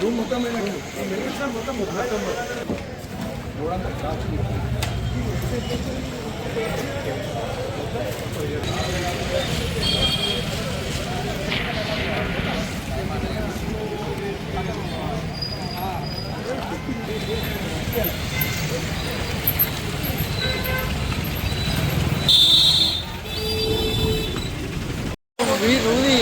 Room మొత్తం మొత్తం మొత్తం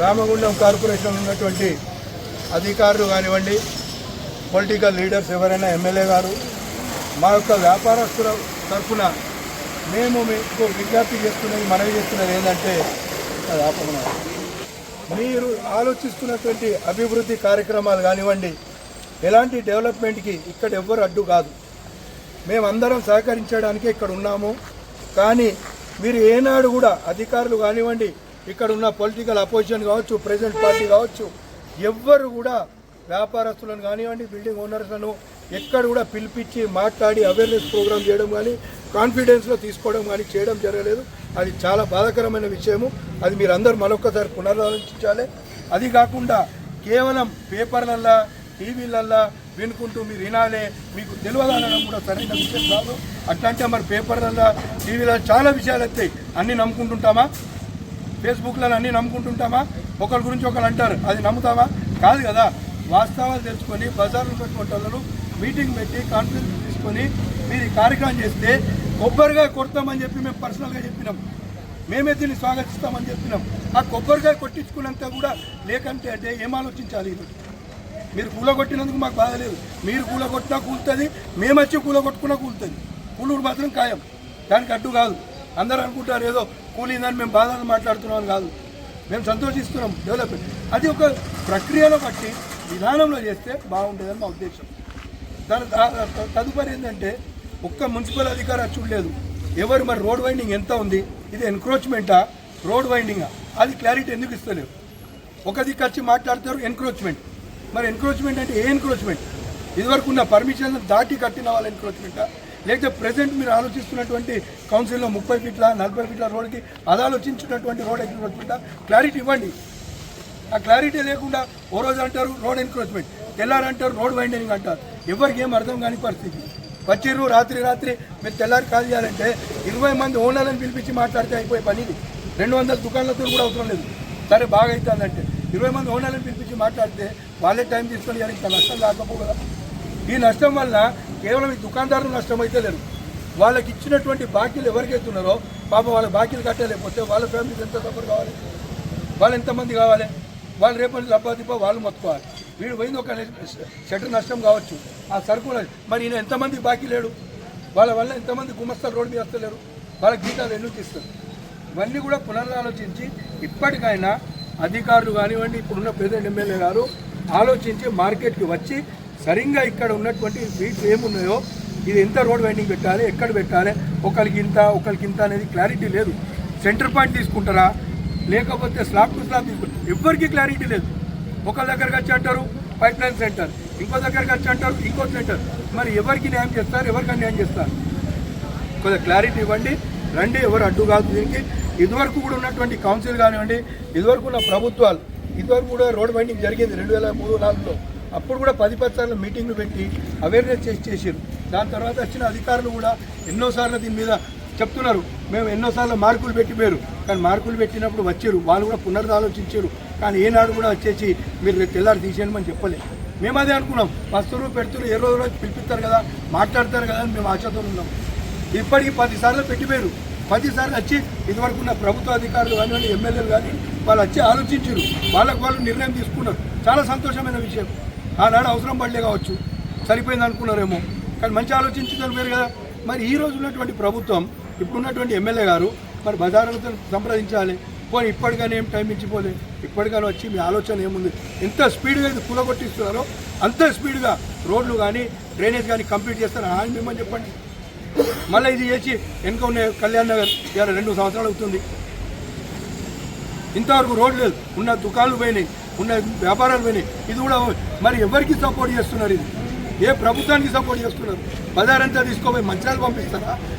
రామగుండం కార్పొరేషన్ ఉన్నటువంటి అధికారులు కానివ్వండి పొలిటికల్ లీడర్స్ ఎవరైనా ఎమ్మెల్యే గారు మా యొక్క వ్యాపారస్తుల తరఫున మేము మీకు విజ్ఞప్తి చేస్తున్నది మనవి చేస్తున్నది ఏంటంటే అది మీరు ఆలోచిస్తున్నటువంటి అభివృద్ధి కార్యక్రమాలు కానివ్వండి ఎలాంటి డెవలప్మెంట్కి ఇక్కడ ఎవ్వరు అడ్డు కాదు. మేమందరం సహకరించడానికే ఇక్కడ ఉన్నాము. కానీ మీరు ఏనాడు కూడా అధికారులు కానివ్వండి ఇక్కడ ఉన్న పొలిటికల్ అపోజిషన్ కావచ్చు ప్రెసిడెంట్ పార్టీ కావచ్చు ఎవ్వరు కూడా వ్యాపారస్తులను కానివ్వండి బిల్డింగ్ ఓనర్స్లను ఎక్కడ కూడా పిలిపించి మాట్లాడి అవేర్నెస్ ప్రోగ్రామ్ చేయడం కానీ కాన్ఫిడెన్స్లో తీసుకోవడం కానీ చేయడం జరగలేదు. అది చాలా బాధాకరమైన విషయము. అది మీరు అందరూ మరొకసారి పునరాలోచించాలి. అది కాకుండా కేవలం పేపర్లల్లా టీవీలల్లా వినుకుంటూ మీరు వినాలే మీకు తెలియదనడం కూడా సరైన విషయం కాదు. అట్లాంటి మరి పేపర్లల్లా టీవీలలో చాలా విషయాలు వస్తాయి అన్నీ నమ్ముకుంటుంటామా? ఫేస్బుక్లలో అన్నీ నమ్ముకుంటుంటామా? ఒకరి గురించి ఒకరు అంటారు. అది నమ్ముతామా? కాదు కదా. వాస్తవాలు తెలుసుకొని బజార్లు పెట్టుకుంటారు మీటింగ్ పెట్టి కాన్ఫరెన్స్ తీసుకొని మీరు ఈ కార్యక్రమం చేస్తే కొబ్బరిగా కొడతామని చెప్పి మేము పర్సనల్గా చెప్పినాం. మేమే దీన్ని స్వాగతిస్తామని చెప్పినాం. ఆ కొబ్బరిగా కొట్టించుకున్నంత కూడా లేకంటే అంటే ఏం ఆలోచించాలి మీరు కూల కొట్టినందుకు మాకు బాధ లేదు. మీరు కూల కొట్టినా కూలుతుంది మేము వచ్చి కూల కొట్టుకున్నా కూలుతుంది. కూలుడు మాత్రం ఖాయం. దానికి అడ్డు కాదు. అందరూ అనుకుంటారు ఏదో కూలిందని మేము బాధగా మాట్లాడుతున్నాం అని కాదు. మేము సంతోషిస్తున్నాం డెవలప్మెంట్ అది ఒక ప్రక్రియలో బట్టి విధానంలో చేస్తే బాగుంటుందని మా ఉద్దేశం. దాని తదుపరి ఏంటంటే ఒక్క మున్సిపల్ అధికారి చూడలేదు. ఎవరు మరి రోడ్ వైండింగ్ ఎంత ఉంది? ఇది ఎన్క్రోచ్మెంటా? రోడ్ వైండింగా? అది క్లారిటీ ఎందుకు ఇస్తలేవు ఒక దిక్కు వచ్చి మాట్లాడతారు ఎన్క్రోచ్మెంట్. మరి ఎన్క్రోచ్మెంట్ అంటే ఏ ఎన్క్రోచ్మెంట్? ఇదివరకు ఉన్న పర్మిషన్ దాటి కట్టిన వాళ్ళ ఎన్క్రోచ్మెంటా? లేకపోతే ప్రజెంట్ మీరు ఆలోచిస్తున్నటువంటి కౌన్సిల్లో ముప్పై ఫీట్ల నలభై ఫీట్ల రోడ్కి అది ఆలోచించినటువంటి రోడ్ ఎన్క్రోచ్మెంట్ క్లారిటీ ఇవ్వండి. ఆ క్లారిటీ లేకుండా ఓ రోజు అంటారు రోడ్ ఎన్క్రోచ్మెంట్ తెల్లారంటారు రోడ్ వైండింగ్ అంటారు. ఎవరికి ఏం అర్థం కాని పరిస్థితి. వచ్చిర్రు రాత్రి రాత్రి మీరు తెల్లారి కాల్ చేయాలంటే ఇరవై మంది ఓనర్లను పిలిపించి మాట్లాడితే అయిపోయే పని రెండు వందల దుకాణాలతో కూడా అవసరం లేదు. సరే బాగా అవుతుందంటే. ఇరవై మంది ఓనర్లను పిలిపించి మాట్లాడితే వాళ్ళే టైం తీసుకొని ఎవరికి నష్టం కాకపో ఈ నష్టం వల్ల కేవలం ఈ దుకాణదారులు నష్టం అయితే లేదు. వాళ్ళకి ఇచ్చినటువంటి బాకీలు ఎవరికైతే ఉన్నారో పాపం వాళ్ళ బాకీలు కట్టలేకపోతే వాళ్ళ ఫ్యామిలీకి ఎంత సఫర్ కావాలి? వాళ్ళు ఎంతమంది కావాలి? వాళ్ళు రేపటి లబ్బాదిప్ప వాళ్ళు మొత్తుకోవాలి. వీడు పోయింది ఒక షటర్ నష్టం కావచ్చు. ఆ సరుకులు మరి ఈయన ఎంతమంది బాకీ లేడు? వాళ్ళ వల్ల ఎంతమంది గుమస్తాలు రోడ్డు మీద వస్తలేరు? వాళ్ళ గీతాలు ఎందుకు తీస్తారు? ఇవన్నీ కూడా పునరాలోచించి ఇప్పటికైనా అధికారులు కానివ్వండి ఇప్పుడున్న ప్రెసిడెంట్ ఎమ్మెల్యే గారు ఆలోచించి మార్కెట్కి వచ్చి సరిగ్గా ఇక్కడ ఉన్నటువంటి వీటి ఏమున్నాయో ఇది ఎంత రోడ్ వైండింగ్ పెట్టాలి ఎక్కడ పెట్టాలి ఒకరికి ఇంత ఒకరికి ఇంత అనేది క్లారిటీ లేదు. సెంటర్ పాయింట్ తీసుకుంటారా? లేకపోతే స్లాబ్ టు స్లాబ్ తీసుకుంటారు? ఎవ్వరికీ క్లారిటీ లేదు. ఒకరి దగ్గరకు వచ్చి అంటారు పైప్ లైన్ సెంటర్ ఇంకో దగ్గరకు వచ్చి అంటారు ఇంకో సెంటర్ మరి ఎవరికి న్యాయం చేస్తారు ఎవరికి అన్యాయం చేస్తారు? కొద్దిగా క్లారిటీ ఇవ్వండి. రండి ఎవరు అడ్డు కాదు దీనికి. ఇదివరకు కూడా ఉన్నటువంటి కౌన్సిల్ కానివ్వండి ఇదివరకు ఉన్న ప్రభుత్వాలు ఇదివరకు కూడా రోడ్ వైండింగ్ జరిగింది రెండు వేల మూడు నాలుగులో. అప్పుడు కూడా పది పది మీటింగ్లు పెట్టి అవేర్నెస్ చేసి చేసారు దాని తర్వాత వచ్చిన అధికారులు కూడా ఎన్నోసార్లు దీని మీద చెప్తున్నారు. మేము ఎన్నోసార్లు మార్కులు పెట్టిపోయారు. కానీ మార్కులు పెట్టినప్పుడు వచ్చారు వాళ్ళు కూడా పునరుదాలోచించారు. కానీ ఏనాడు కూడా వచ్చేసి మీరు రేపు తెల్లారి తీసేయండి అని చెప్పలేదు మేము అదే అనుకున్నాం. వస్తువులు పెడుతున్నారు ఏ రోజు రోజు పిలిపిస్తారు కదా మాట్లాడతారు కదా అని మేము ఆశతో ఉన్నాం. ఇప్పటికి పదిసార్లు పెట్టిపోయారు. పదిసార్లు వచ్చి ఇదివరకు ఉన్న ప్రభుత్వ అధికారులు కానివ్వండి ఎమ్మెల్యేలు కానీ వాళ్ళు వచ్చి ఆలోచించారు. వాళ్ళకు వాళ్ళు నిర్ణయం తీసుకున్నారు. చాలా సంతోషమైన విషయం. ఆనాడు అవసరం పడలే కావచ్చు. సరిపోయింది అనుకున్నారేమో. కానీ మంచి ఆలోచించగలిగారు కదా. మరి ఈ రోజు ఉన్నటువంటి ప్రభుత్వం ఇప్పుడున్నటువంటి ఎమ్మెల్యే గారు మరి బజారులతో సంప్రదించాలి. పోనీ ఇప్పటికైనా ఏం టైం ఇచ్చిపోలే ఇప్పటికైనా వచ్చి మీ ఆలోచన ఏముంది? ఎంత స్పీడ్గా ఇది కూలగొట్టిస్తున్నారో అంత స్పీడ్గా రోడ్లు కానీ డ్రైనేజ్ కానీ కంప్లీట్ చేస్తారని ఆయన మిమ్మల్ని చెప్పండి. మళ్ళీ ఇది చేసి వెనుక ఉన్న కళ్యాణ్ నగర్ ఇవాళ రెండు సంవత్సరాలు అవుతుంది. ఇంతవరకు రోడ్లు లేదు ఉన్న దుకాణాలు పోయినాయి. ఉన్న వ్యాపారాలు పోయినాయి. ఇది కూడా మరి ఎవరికి సపోర్ట్ చేస్తున్నారు ఇది? ఏ ప్రభుత్వానికి సపోర్ట్ చేస్తున్నారు? బజార్ అంతా తీసుకోపోయి మంచిర్యాల పంపిస్తారా?